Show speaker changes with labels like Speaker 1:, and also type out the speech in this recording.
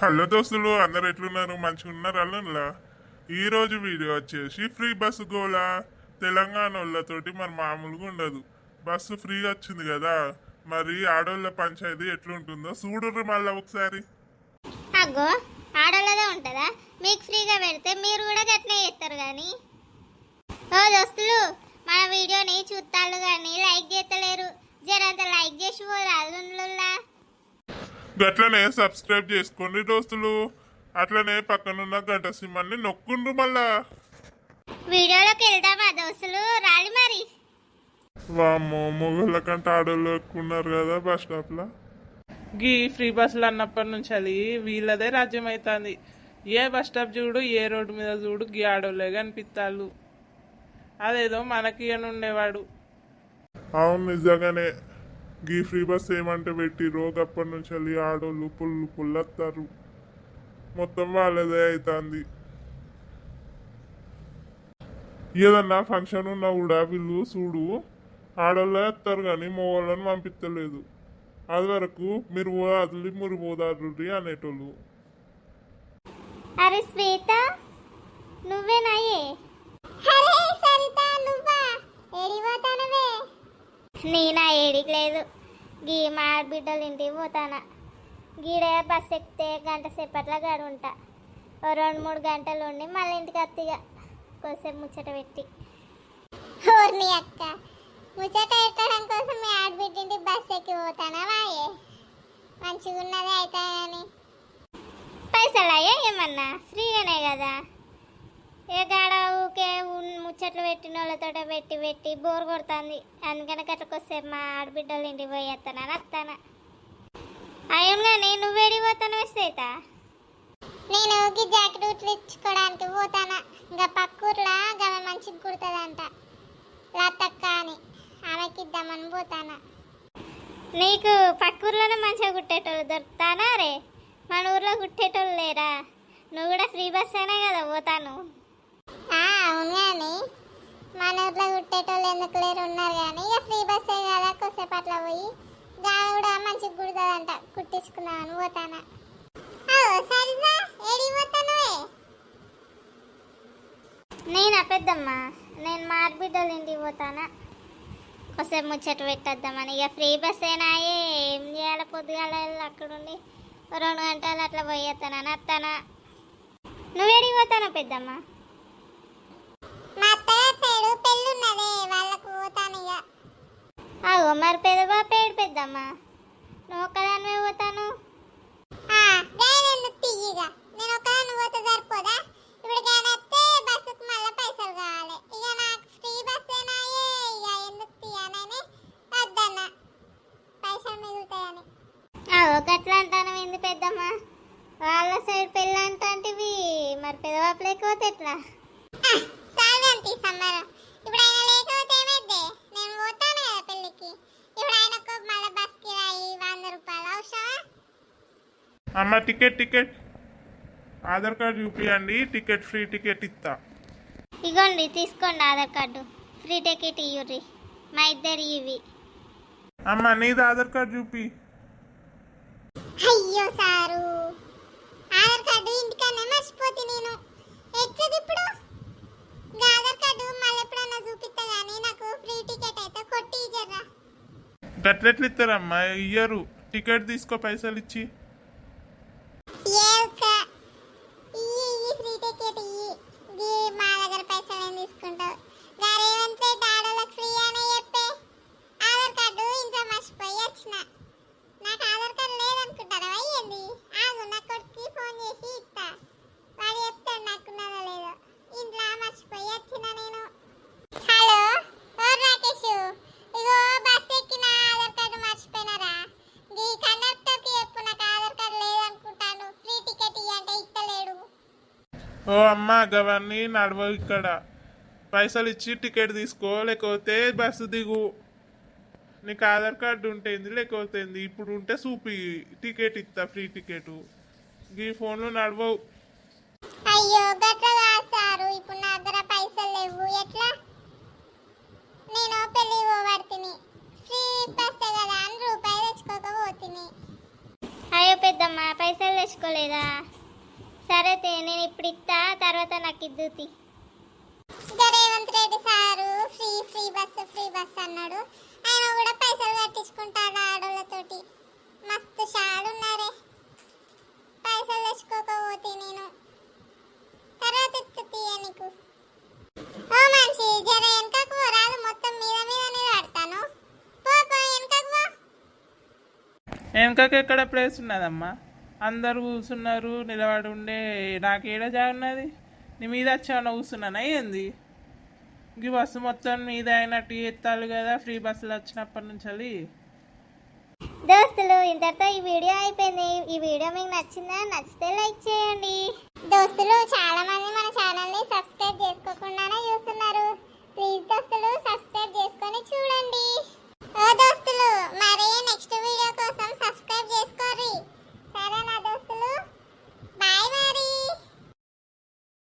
Speaker 1: Hello దోస్తులు అందరు ఎట్లున్నారు? మంచిగా ఉన్నారు అల్లంలా ఈరోజు వీడియో వచ్చేసి ఫ్రీ బస్సు గోలా తెలంగాణ వాళ్ళతోటి మరి మామూలుగా ఉండదు. బస్సు ఫ్రీగా వచ్చింది కదా మరి ఆడోళ్ళ పంచాయతీ ఎట్లుంటుందో చూడుర్రి మళ్ళీ ఒకసారి.
Speaker 2: అగ్గో ఆడోళ్ళదే ఉంటుందా? మీకు ఫ్రీగా పెడితే మీరు కూడా గట్లే చేస్తారు కానీ. ఓ దోస్తులు మన వీడియోని చూస్తాళ్ళు కానీ లైక్ చేస్తలేరు. జరంత లైక్ చేసి పోరాదు
Speaker 1: గట్లనే సబ్స్క్రైబ్ చేసుకోండి దోస్తులు. అట్లనే పక్కనున్న గంట సింహాన్ని నొక్కుండ్రు మళ్ళా.
Speaker 2: వీడియోలోకి వెళ్దామా దోస్తులు? రాలి మరి.
Speaker 1: వామ్మో మొగోళ్ళ కంటే ఆడోళ్ళు కదా బస్ స్టాప్లో
Speaker 3: గీ ఫ్రీ బస్సులు అన్నప్పటి నుంచి అది వీళ్ళదే రాజ్యం అవుతుంది ఏ బస్ స్టాప్ చూడు ఏ రోడ్డు మీద చూడు గీ ఆడోళ్ళే కనిపిస్తాళ్ళు అదేదో మనకి అని ఉండేవాడు.
Speaker 1: అవును నిజంగానే. గీ ఫ్రీ బస్ ఏమంటే పెట్టిరో అప్పటి నుంచి వెళ్ళి ఆడోళ్ళు పుల్లు పుల్లత్తారు మొత్తం వాళ్ళదే అవుతుంది ఏదన్నా ఫంక్షన్ ఉన్నా కూడా వీళ్ళు చూడు ఆడోళ్ళే వస్తారు కానీ మగవాళ్ళని పంపించలేదు అది వరకు మీరు వదిలి మురి పోదారు అనేటోళ్ళు.
Speaker 2: అరే శ్వేత నువ్వేనాయే అరే సరిత నువ్వా ఏడిపోతానవే నేనా ఏడికి లేదు. గీ మా బిడ్డల ఇంటికి పోతానా. గీడే బస్ ఎక్కితే గంట సేపట్ల గడు ఉంటా ఓ రెండు మూడు గంటలు ఉండి మళ్ళీ ఇంటికి అత్తిగా కొద్దిసేపు ముచ్చట పెట్టి. ఓర్ని అక్క ముచ్చట ఎక్కడం కోసం మీ ఆడబిడ్డింటి బస్ ఎక్కి పోతానా వాయే? మంచిగా ఉన్నదే అయితే కానీ పైసలు అయ్యా ఏమన్నా? ఫ్రీగానే కదా. ఏ గాడ ఊకే ముచ్చట్లు పెట్టిన వాళ్ళతో పెట్టి పెట్టి బోర్ కొడుతుంది. అందుకని గట్టకొస్తే మా ఆడబిడ్డల ఇంటికి పోయి వస్తానా వస్తానా అయ్యంగా నేను వేడి పోతాను వేస్తేత నేను ఊకి జాకెట్ ఉట్లు ఇచ్చుకోవడానికి పోతానా. ఇంకా పక్కూర్లా గమ మంచిగా కుడుతుందంట. లతక్క అని. ఆమెకి ఇద్దామని పోతానా. నీకు పక్కూర్లోనే మంచిగా కుట్టేటోళ్ళు దొరుకుతానా రే? మన ఊర్లో కుట్టేటోళ్ళు లేరా? నువ్వు కూడా ఫ్రీ బస్ అయినా కదా పోతాను. అవును కానీ మన ఊర్లో కుట్టేటోళ్ళు ఎందుకు లేరు? ఉన్నారు కానీ ఇక ఫ్రీ బస్సే కదా కొద్దిసేపు అట్లా పోయి దాని కూడా మంచి కుడుతుందంట కుట్టించుకుందామని పోతానా. సరిగా ఏడి నేను పెద్దమ్మ? నేను మా బిడ్డలు ఇంటికి పోతానా? కొద్దిసేపు ముచ్చట పెట్టేద్దామని. ఇక ఫ్రీ బస్ అయినాయే ఏం చేయాలి? పొద్దుగాల వెళ్ళి అక్కడుండి రెండు గంటలు అట్లా పోయేస్తానా అత్తానా నువ్వేడికి పోతానా పెద్దమ్మ మా అత్తగారి సైడు పెళ్ళి ఉన్నదే వాళ్ళకు పోతాను ఇక అగో మరి పెద్దబా పెద్దమ్మ నువ్వు ఒక్కదానివే పోతాను? నేను ఒక్కదాన్ని పోతే సరిపోదా? ఇప్పుడు వస్తే బస్సుకు మళ్ళీ పైసలు కావాలి. ఇక నాకు ఫ్రీ బస్ ఏనాయే? ఇక ఎందుకు తీయనని? వద్దన్న. పైసలు మిగులుతాయని. అగో గట్లా అంటాను ఏంది పెద్దమ్మ. వాళ్ళ సైడ్ పెళ్ళి అంటాంటివి. మరి పెదవాపు లేకపోతే ఎట్లా? సాల్వంతి సమ్మర్ ఇప్పుడు ఆయన లేకపోతే ఏమైద్ది నేను పోతాను కదా పెళ్ళికి ఇప్పుడు ఆయనకు మళ్ళీ బస్ కిరాయి వంద రూపాయలు అవసరమా
Speaker 1: అమ్మ టికెట్ టికెట్ ఆధార్ కార్డు చూపియండి టికెట్ ఫ్రీ టికెట్ ఇస్తా
Speaker 2: ఇగోండి తీసుకోండి ఆధార్ కార్డు ఫ్రీ టికెట్ ఇయ్యుర్రి. మా ఇద్దరు ఇవి.
Speaker 1: అమ్మ నీది ఆధార్ కార్డు చూపి
Speaker 2: అయ్యో సారు. ఆధార్ కార్డు ఇంటికన్నా మర్చిపోతే నేను. ఎట్లది ఇప్పుడు? ఆధార్ కార్డు మళ్ళీ ఎప్పుడన్నా చూపిస్తా కానీ నాకు ఫ్రీ టికెట్ అయితే కొట్టి ఇచ్చారా
Speaker 1: గట్లెట్లు ఇస్తారమ్మా ఇయ్యరు. టికెట్ తీసుకో పైసలు ఇచ్చి
Speaker 2: ఏ ఒక్క ఇయ్యి ఇయ్యి ఫ్రీ టికెట్ ఇయ్యి గీ మా దగ్గర పైసలు ఏం తీసుకుంటావు గా రేవంత్ రెడ్డి ఆడోళ్ళకి ఫ్రీ అనే చెప్పే ఆధార్ కార్డు ఇంట్లో మర్చిపోయి వచ్చిన నాకు ఆధార్ కార్డు లేదనుకుంటారా అయ్యింది ఆగు నా కొడుకుకి ఫోన్ చేసి ఇస్తా వాడు చెప్తాడు నాకున్నదో లేదో ఇంట్లో మర్చిపోయి వచ్చిన నేను హలో ఓ రాకేష్ ఇగో బస్ ఎక్కిన ఆధార్ కార్డు మర్చిపోయినారా ఈ కండక్టర్కి చెప్పు నాకు ఆధార్ కార్డు లేదనుకుంటాను ఫ్రీ టికెట్ ఇవ్వంటే ఇస్తలేడు
Speaker 1: ఓ అమ్మ గవన్నీ నడవ ఇక్కడ. పైసలు ఇచ్చి టికెట్ తీసుకో లేకపోతే బస్సు దిగు. నీకు ఆధార్ కార్డు ఉంటుంది లేకపోతే ఏంది. ఇప్పుడు ఉంటే చూపి టికెట్ ఇస్తా ఫ్రీ టికెట్. ఈ ఫోన్లో నడవవు.
Speaker 2: అయ్యో గట్ల సారు. ఇప్పుడు నా దగ్గర పైసలు లేవు. ఎట్లా? నేను పెళ్ళి పోబడుతుంది ఫ్రీ బస్ కదా అని రూపాయి తెచ్చుకోకపోతుంది అయ్యో పెద్దమ్మ పైసలు తెచ్చుకోలేదా? సరే తే, నేను ఇప్పుడు ఇస్తా తర్వాత నాకు ఇద్దుతి Revanth Reddy sir free free bus free bus అన్నాడు. ఆయన కూడా పైసలు కట్టించుకుంటాడు ఆడోళ్ళతోటి. మస్తు షాలు ఉన్నారే. పైసలు తెచ్చుకోకపోతే నేను తర్వాత ఇస్తుతీయ నీకు. ఓ మనిషి జర వెనకకు రాదు మొత్తం మీద మీదనే కడతాను పో పో వెనకకు పో.
Speaker 3: వెనకకి ఎక్కడ ప్లేస్ ఉన్నదమ్మా? అందరు కూర్చున్నారు నిలబడి ఉండే నాకు ఏడ ఉన్నది? నీ మీద వచ్చామన్నా కూర్చున్నానా? ఏంది? ఈ బస్సు మొత్తం మీద అయినట్టు ఎత్తాలి కదా ఫ్రీ బస్సులు వచ్చినప్పటి నుంచి అది.
Speaker 2: దోస్తులు ఇంతటితో ఈ వీడియో అయిపోయింది. ఈ వీడియో మీకు నచ్చిందా? నచ్చితే లైక్ చేయండి. దోస్తులు చాలా మంది మన ఛానల్ని సబ్స్క్రైబ్ చేసుకోకుండానే చూస్తున్నారు. ప్లీజ్ దోస్తులు